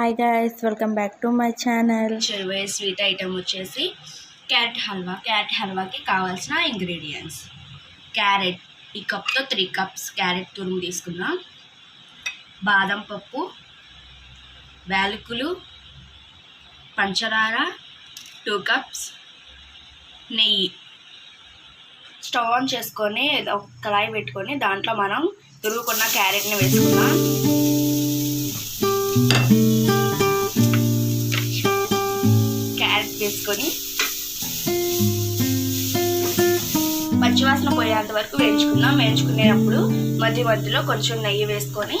Hi guys welcome back to my channel చెరువే sweet item వచ్చేసి carrot halwa carrot హల్వాకి కావాల్సిన ingredients carrot ఈ కప్తో త్రీ కప్స్ క్యారెట్ తురుము తీసుకున్నాం బాదం పప్పు వేలుకులు పంచదార టూ కప్స్ నెయ్యి. స్టవ్ ఆన్ చేసుకొని ఒక కళాయి పెట్టుకొని దాంట్లో మనం తురుగుకున్న క్యారెట్ని వేసుకున్నాం వేసుకొని పచ్చివాసన పోయేంత వరకు వేయించుకుందాం. వేయించుకునేటప్పుడు మధ్య మధ్యలో కొంచెం నెయ్యి వేసుకొని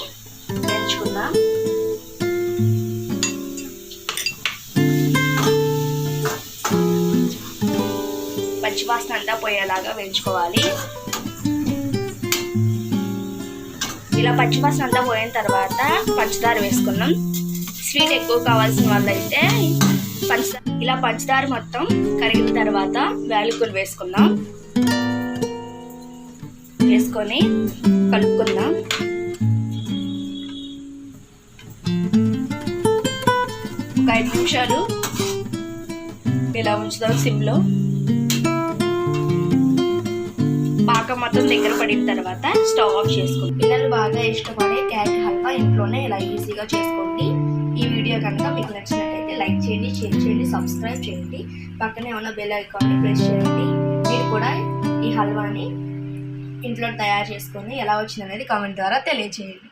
వేయించుకుందాం. పచ్చివాసన అంతా పోయేలాగా వేయించుకోవాలి. ఇలా పచ్చివాసన అంతా పోయిన తర్వాత పంచదార వేసుకున్నాం. స్వీట్ ఎక్కువ కావాల్సిన వాళ్ళైతే పంచదార ఇలా పంచదార మొత్తం కరిగిన తర్వాత వేలుకులు వేసుకుందాం. వేసుకొని కలుపుకుందాం. ఒక ఐదు నిమిషాలు ఇలా ఉంచుదాం సిమ్లో. పాకం మొత్తం దగ్గర పడిన తర్వాత స్టవ్ ఆఫ్ చేసుకోండి పిల్లలు బాగా ఇష్టపడే క్యారెట్ హల్వా ఇంట్లోనే ఇలా ఈజీగా చేసుకోండి. కనుక మీకు నచ్చినట్లయితే లైక్ చేయండి షేర్ చేయండి సబ్స్క్రైబ్ చేయండి. పక్కనే ఉన్న బెల్ ఐకాన్ని ప్రెస్ చేయండి. మీరు కూడా ఈ హల్వాని ఇంట్లో తయారు చేసుకొని ఎలా వచ్చిందనేది కామెంట్ ద్వారా తెలియజేయండి.